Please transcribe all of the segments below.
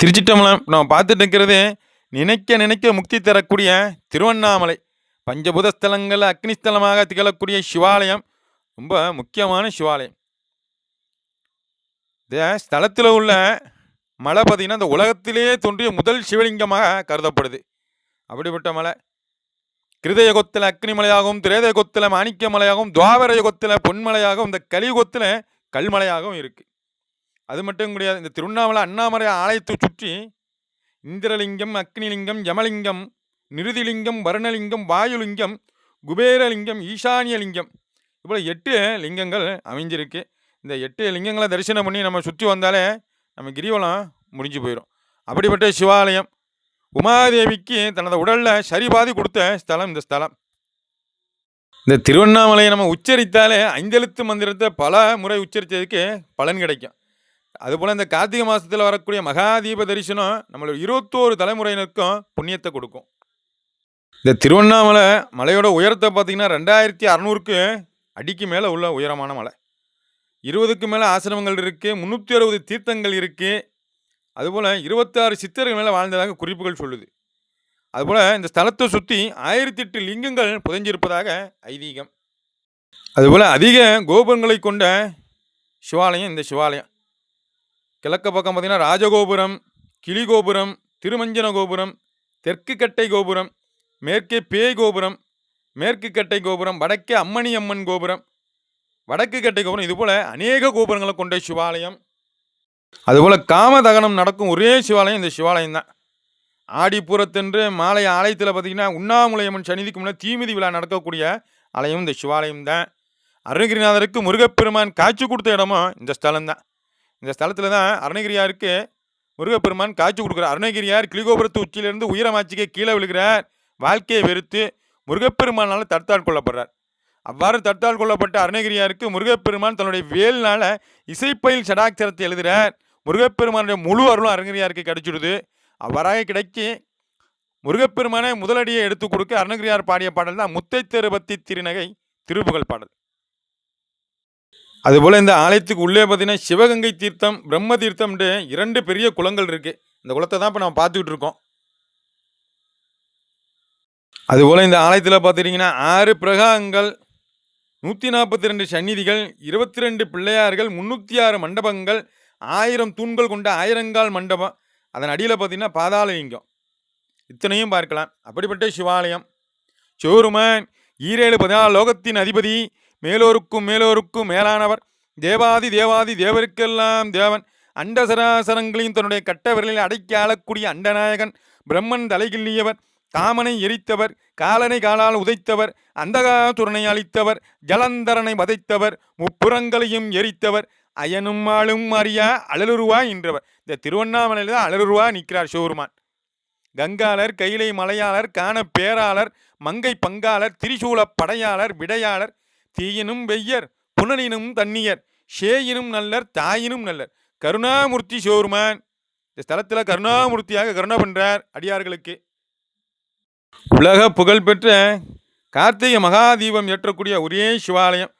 திருச்சிட்டம்பலம் நம்ம பார்த்துட்டு இருக்கிறது நினைக்க நினைக்க முக்தி தரக்கூடிய திருவண்ணாமலை. பஞ்சபூத ஸ்தலங்களில் அக்னி ஸ்தலமாக திகழக்கூடிய சிவாலயம். ரொம்ப முக்கியமான சிவாலயம். இந்த ஸ்தலத்தில் உள்ள மலை பார்த்திங்கன்னா இந்த உலகத்திலேயே தோன்றிய முதல் சிவலிங்கமாக கருதப்படுது. அப்படிப்பட்ட மலை. கிருதயுகத்தில் யுகத்தில் அக்னி திரேத யுகத்தில் மாணிக்க மலையாகவும் துவாபர யுகத்தில் பொன்மலையாகவும் இந்த கலியுகத்தில் கல்மலையாகவும் இருக்குது அது மட்டும் கிடையாது இந்த திருவண்ணாமலை அண்ணாமலை ஆலயத்தை சுற்றி இந்திரலிங்கம் அக்னிலிங்கம் யமலிங்கம் நிருதிலிங்கம் வருணலிங்கம் வாயுலிங்கம் குபேரலிங்கம் ஈசானியலிங்கம் இவ்வளோ எட்டு லிங்கங்கள் அமைஞ்சிருக்கு. இந்த எட்டு லிங்கங்களை தரிசனம் பண்ணி நம்ம சுற்றி வந்தாலே நம்ம கிரிவலம் முடிஞ்சு போயிடும் அப்படிப்பட்ட சிவாலயம் உமாதேவிக்கு தனது உடலில் சரிபாதி கொடுத்த ஸ்தலம் இந்த ஸ்தலம். இந்த திருவண்ணாமலையை நம்ம உச்சரித்தாலே ஐந்தெழுத்து மந்திரத்தை பல முறை உச்சரித்ததுக்கு பலன் கிடைக்கும். அதுபோல் இந்த கார்த்திகை மாதத்தில் வரக்கூடிய மகாதீப தரிசனம் நம்மளோட இருபத்தோரு தலைமுறையினருக்கும் புண்ணியத்தை கொடுக்கும். இந்த திருவண்ணாமலை மலையோட உயரத்தை பார்த்தீங்கன்னா ரெண்டாயிரத்தி அறநூறுக்கு அடிக்கு மேலே உள்ள உயரமான மலை. இருபதுக்கு மேலே ஆசிரமங்கள் இருக்குது முந்நூற்றி அறுபது தீர்த்தங்கள் இருக்குது அதுபோல் இருபத்தாறு சித்தர்கள் மேலே வாழ்ந்ததாக குறிப்புகள் சொல்லுது. அதுபோல் இந்த ஸ்தலத்தை சுற்றி ஆயிரத்தி எட்டு லிங்கங்கள் புதைஞ்சிருப்பதாக ஐதீகம். அதுபோல் அதிக கோபுரங்களை கொண்ட சிவாலயம் இந்த சிவாலயம். கிழக்கு பக்கம் பார்த்தீங்கன்னா ராஜகோபுரம் கிளி கோபுரம் திருமஞ்சன கோபுரம் தெற்கு கட்டை கோபுரம் மேற்கே பேய் கோபுரம் மேற்கு கட்டை கோபுரம் வடக்கே அம்மணி அம்மன் கோபுரம் வடக்கு கட்டை கோபுரம். இதுபோல் அநேக கோபுரங்களை கொண்ட சிவாலயம். அதுபோல் காமதகனம் நடக்கும் ஒரே சிவாலயம் இந்த சிவாலயம் தான். ஆடிப்புறத்தென்று மாலை ஆலயத்தில் பார்த்தீங்கன்னா உண்ணாமுலையம்மன் சன்னிதிக்கு முன்னே தீமிதி விழா நடக்கக்கூடிய ஆலயம் இந்த சிவாலயம் தான். அருணகிரிநாதருக்கு முருகப்பெருமான் காட்சி கொடுத்த இடமும் இந்த ஸ்தலம் தான். இந்த ஸ்தலத்தில் தான் அருணகிரியாருக்கு முருகப்பெருமான் காட்சி கொடுக்குறார். அருணகிரியார் கிளிகோபுரத்து உச்சியிலிருந்து உயரமாச்சிக்கு கீழே விழுகிறார். வாழ்க்கையை வெறுத்து முருகப்பெருமானால் தடுத்தால் கொள்ளப்படுறார் அவ்வாறு தடுத்தால் கொள்ளப்பட்ட அருணகிரியாருக்கு முருகப்பெருமான் தன்னுடைய வேலினால் இசைப்பயில் சடாட்சரத்தை எழுதுகிறார் முருகப்பெருமானுடைய முழு அருளும் அருணகிரியாருக்கு கிடைச்சிடுது. அவ்வாறாக கிடைக்கி முருகப்பெருமானை முதலடியை எடுத்து கொடுக்க அருணகிரியார் பாடிய பாடல் தான் முத்தை தெருபத்தி திருநகை திருப்புகழ் பாடல். அதுபோல் இந்த ஆலயத்துக்கு உள்ளே பார்த்தீங்கன்னா சிவகங்கை தீர்த்தம் பிரம்ம தீர்த்தம்ன்ட்டு இரண்டு பெரிய குளங்கள் இருக்குது இந்த குளத்தை தான் இப்போ நம்ம பார்த்துக்கிட்டு இருக்கோம். அதுபோல் இந்த ஆலயத்தில் பார்த்துட்டிங்கன்னா ஆறு பிரகாங்கள் நூற்றி நாற்பத்தி ரெண்டு சந்நிதிகள் இருபத்தி ரெண்டு பிள்ளையார்கள் முந்நூற்றி ஆறு மண்டபங்கள் ஆயிரம் தூண்கள் கொண்ட ஆயிரங்கால் மண்டபம். அதன் அடியில் பார்த்திங்கன்னா பாதாளலிங்கம். இத்தனையும் பார்க்கலாம். அப்படிப்பட்ட சிவாலயம். சிவருமன் ஈரேழு பதினாலு லோகத்தின் அதிபதி மேலோருக்கும் மேலோருக்கும் மேலானவர். தேவாதி தேவாதி தேவருக்கெல்லாம் தேவன். அண்ட சராசரங்களையும் தன்னுடைய கட்ட விரலில் அடக்கி ஆளக்கூடிய அண்டநாயகன் பிரம்மன் தலைகிள்ளியவர் காமனை எரித்தவர் காலனை காலால் உதைத்தவர் அந்தகாசுரனை அழித்தவர் ஜலந்தரனை வதைத்தவர் முப்புறங்களையும் எரித்தவர் அயனும் ஆளும் அறியா அழலுருவா என்றவர் இந்த திருவண்ணாமலையில் தான் அழலுருவா நிற்கிறார் சிவருமான் கங்காளர் கைலை மலையாளர் காண பேராளர் மங்கை பங்காளர் திரிசூல படையாளர் விடையாளர் தீயினும் வெய்யர் புனனினும் தண்ணியர் ஷேயினும் நல்லர் தாயினும் நல்லர். கருணாமூர்த்தி சிவருமான் இந்த ஸ்தலத்தில் கருணாமூர்த்தியாக கருணா பண்ணுறார் அடியார்களுக்கு. உலக புகழ்பெற்ற கார்த்திகை மகாதீபம் ஏற்றக்கூடிய ஒரே சிவாலயம்.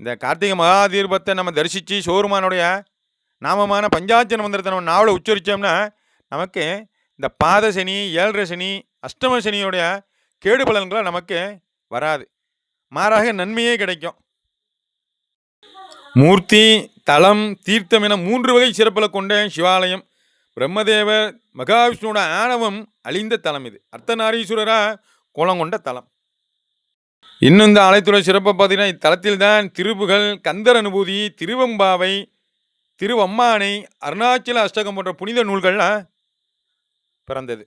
இந்த கார்த்திகை மகாதீபத்தை நம்ம தரிசித்து சிவருமானுடைய நாமமான பஞ்சாச்சன மந்திரத்தை நம்ம நாவலை உச்சரித்தோம்னா நமக்கு இந்த பாதசனி ஏழரை சனி அஷ்டம சனியோடைய கேடு பலன்களை நமக்கு வராது. மாறாக நன்மையே கிடைக்கும். மூர்த்தி தலம் தீர்த்தம் என மூன்று வகை சிறப்புகளை கொண்ட சிவாலயம். பிரம்மதேவர் மகாவிஷ்ணுவோட ஆணவம் அழிந்த தலம் இது. அர்த்தநாரீஸ்வரரா குளம் கொண்ட தலம். இன்னும் இந்த ஆலயத்தோட சிறப்பை பார்த்தீங்கன்னா இத்தலத்தில் தான் திருப்புகள் கந்தர் அனுபூதி திருவம்பாவை திருவம்மானை அருணாச்சல அஷ்டகம் போன்ற புனித நூல்கள்லாம் பிறந்தது.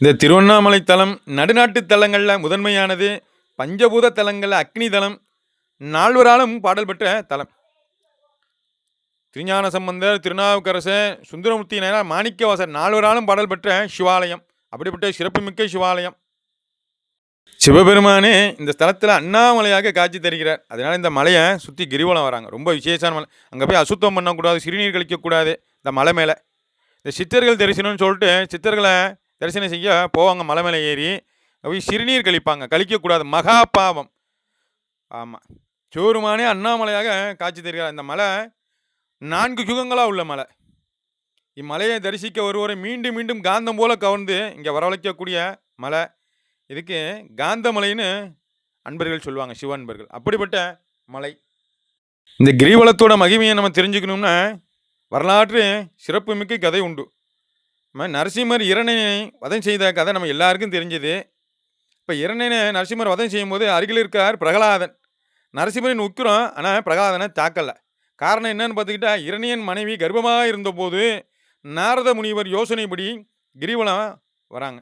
இந்த திருவண்ணாமலை தலம் நடுநாட்டு தலங்களில் முதன்மையானது. பஞ்சபூத தலங்களில் அக்னி தலம் நால்வராலும் பாடல் பெற்ற தலம். திருஞான சம்பந்தர் திருநாவுக்கரசர் சுந்தரமூர்த்தி நாயனார் மாணிக்கவாசர் நால்வராலும் பாடல் பெற்ற சிவாலயம். அப்படிப்பட்ட சிறப்புமிக்க சிவாலயம். சிவபெருமானே இந்த ஸ்தலத்தில் அண்ணாமலையாக காட்சி தருகிறார். அதனால் இந்த மலையை சுற்றி கிரிவலம் வராங்க. ரொம்ப விசேஷமான மலை. அங்கே போய் அசுத்தம் பண்ணக்கூடாது சிறுநீர் கழிக்கக்கூடாது இந்த மலை மேலே. இந்த சித்தர்கள் தரிசனம்னு சொல்லிட்டு சித்தர்களை தரிசனம் செய்ய போவாங்க மலை மேலே ஏறி. போய் சிறுநீர் கழிப்பாங்க. கழிக்கக்கூடாது. மகா பாவம். ஆமாம் சோறுமானே அண்ணாமலையாக காட்சி தருகிறார். இந்த மலை நான்கு யுகங்களாக உள்ள மலை. இம்மலையை தரிசிக்க ஒருவரை மீண்டும் மீண்டும் காந்தம் போல கவர்ந்து இங்கே வரவழைக்கக்கூடிய மலை. இதுக்கு காந்தமலைன்னு அன்பர்கள் சொல்லுவாங்க. சிவ அன்பர்கள். அப்படிப்பட்ட மலை. இந்த கிரிவலத்தோட மகிமையை நம்ம தெரிஞ்சுக்கணும்னா வரலாற்று சிறப்புமிக்க கதை உண்டு. நம்ம நரசிம்மர் இரணையை வதம் செய்த கதை நம்ம எல்லாருக்கும் தெரிஞ்சது. இப்போ இரணையை நரசிம்மர் வதம் செய்யும்போது அருகில் இருக்கார் பிரகலாதன். நரசிம்மரின் உக்கிரம் ஆனால் பிரகலாதனை தாக்கலை. காரணம் என்னன்னு பார்த்துக்கிட்டா இரணியன் மனைவி கர்ப்பமாக இருந்தபோது நாரத முனிவர் யோசனைப்படி கிரிவலம் வராங்க.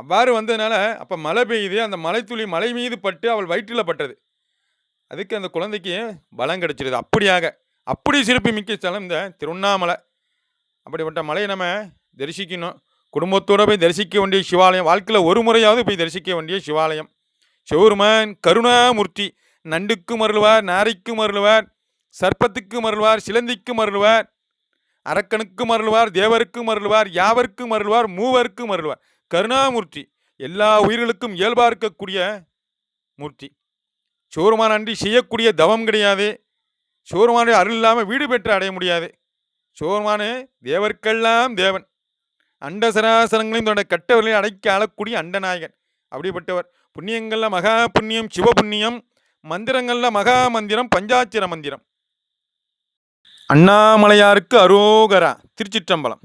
அவ்வாறு வந்ததுனால அப்போ மழை பெய்யுது. அந்த மலைத்துளி மலை மீது பட்டு அவள் வயிற்றில் பட்டது. அதுக்கு அந்த குழந்தைக்கு பலம் கிடச்சிருது. அப்படியாக அப்படி சிறப்பு மிக்க ஸ்தலம் இந்த திருவண்ணாமலை. அப்படிப்பட்ட மலையை நம்ம தரிசிக்கணும். குடும்பத்தோடு போய் தரிசிக்க வேண்டிய சிவாலயம் வாழ்க்கையில் ஒரு முறையாவது போய் தரிசிக்க வேண்டிய சிவாலயம். சிவருமான் கருணாமூர்த்தி நண்டுக்கும் அருள்வார் நாரைக்கும் அருள்வார் சர்ப்பத்துக்கும் அருள்வார் சிலந்திக்கும் அருள்வார் அரக்கனுக்கும் அருள்வார் தேவருக்கும் அருள்வார் யாவருக்கும் அருள்வார் மூவருக்கும் அருள்வார். கருணாமூர்த்தி எல்லா உயிர்களுக்கும் இயல்பாக இருக்கக்கூடிய மூர்த்தி. சிவருமான் அன்றி செய்யக்கூடிய தவம் கிடையாது. சிவருமானுடைய அருள் இல்லாமல் வீடு பெற்று அடைய முடியாது. சிவருமானு தேவர்க்கெல்லாம் தேவன். அண்ட சராசரங்களையும் தன்னுடைய கட்டவர்களையும் அடைக்க ஆளக்கூடிய அண்டநாயகன். அப்படிப்பட்டவர். புண்ணியங்களில் மகா புண்ணியம் சிவ புண்ணியம் மந்திரங்களில் மகா மந்திரம் பஞ்சாட்சிர மந்திரம். அண்ணாமலையாருக்கு அரோகரா திருச்சிற்றம்பலம்.